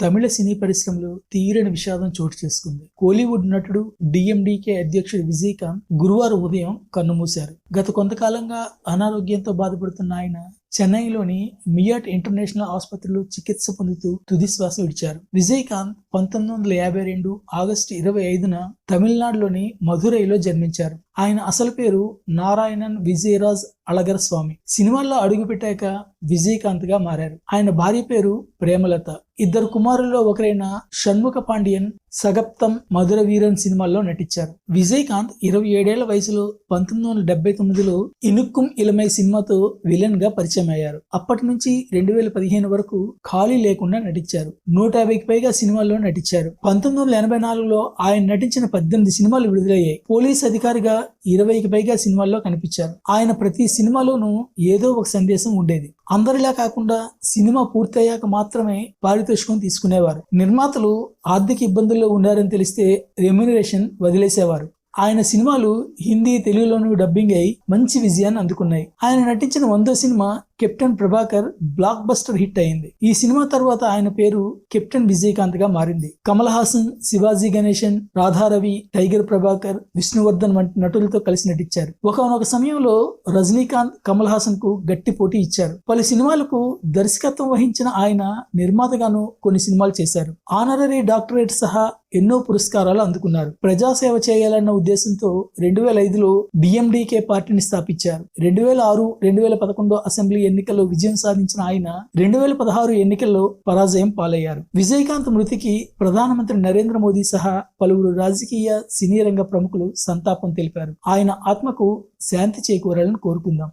తమిళ సినీ పరిశ్రమలో తీరని విషాదం చోటు చేసుకుంది. కోలీవుడ్ నటుడు డిఎండికే అధ్యక్షుడు విజయకాంత్ గురువారం ఉదయం కన్నుమూశారు. గత కొంతకాలంగా అనారోగ్యంతో బాధపడుతున్న ఆయన చెన్నైలోని మియాట్ ఇంటర్నేషనల్ ఆసుపత్రిలో చికిత్స పొందుతూ తుదిశ్వాస విడిచారు. విజయకాంత్ పంతొమ్మిది వందల యాభై రెండు ఆగస్టు ఇరవై ఐదున తమిళనాడులోని మధురైలో జన్మించారు. ఆయన అసలు పేరు నారాయణన్ విజయరాజ్ అళగర్ స్వామి సినిమాల్లో అడుగుపెట్టాక విజయకాంత్గా మారారు. ఆయన భార్య పేరు ప్రేమలత. ఇద్దరు కుమారుల్లో ఒకరైన షణ్ముఖ పాండియన్ సగప్తం మధుర వీరన్ సినిమాల్లో నటించారు. విజయకాంత్ ఇరవై ఏడేళ్ళ వయసులో పంతొమ్మిది వందల డెబ్బై తొమ్మిదిలో ఇనుక్కుం ఇలమై సినిమాతో విలన్గా పరిచయం అయ్యారు అప్పటి నుంచి రెండు వేల పదిహేను వరకు ఖాళీ లేకుండా నటించారు. నూట యాభైకి పైగా సినిమాల్లో నటించారు. పంతొమ్మిది వందల ఎనభై నాలుగులో ఆయన నటించిన పద్దెనిమిది సినిమాలు విడుదలయ్యాయి. పోలీస్ అధికారిగా ఇరవైకి పైగా సినిమాల్లో కనిపించారు. ఆయన ప్రతి సినిమాలోనూ ఏదో ఒక సందేశం ఉండేది. అందరిలా కాకుండా సినిమా పూర్తయ్యాక మాత్రమే పారితోషికం తీసుకునేవారు. నిర్మాతలు ఆర్థిక ఇబ్బందుల్లో ఉన్నారని తెలిస్తే రెమ్యునరేషన్ వదిలేసేవారు. ఆయన సినిమాలు హిందీ తెలుగులోనూ డబ్బింగ్ అయి మంచి విజయాన్ని అందుకున్నాయి. ఆయన నటించిన వందో సినిమా captain Prabhakar blockbuster hit అయింది. ఈ సినిమా తర్వాత ఆయన పేరు కెప్టెన్ విజయకాంత్గా మారింది. కమల్ హాసన్ శివాజీ గణేశన్ రాధారవి టైగర్ ప్రభాకర్ విష్ణువర్ధన్ వంటి నటులతో కలిసి నటించారు. ఒకనొక సమయంలో రజనీకాంత్ కమల్ హాసన్కు గట్టి పోటీ ఇచ్చారు. పలు సినిమాలకు దర్శకత్వం వహించిన ఆయన నిర్మాతగాను కొన్ని సినిమాలు చేశారు. ఆనరరీ డాక్టరేట్ సహా ఎన్నో పురస్కారాలు అందుకున్నారు. ప్రజాసేవ చేయాలన్న ఉద్దేశంతో రెండు వేల ఐదులో డిఎండికే పార్టీని స్థాపించారు. రెండు వేల ఆరు రెండు వేల పదకొండు అసెంబ్లీ ఎన్నికల్లో విజయం సాధించిన ఆయన రెండు వేల పదహారు ఎన్నికల్లో పరాజయం పాలయ్యారు. విజయకాంత్ మృతికి ప్రధానమంత్రి నరేంద్ర మోదీ సహా పలువురు రాజకీయ సినీ రంగ ప్రముఖులు సంతాపం తెలిపారు. ఆయన ఆత్మకు శాంతి చేకూరాలని కోరుకుందాం.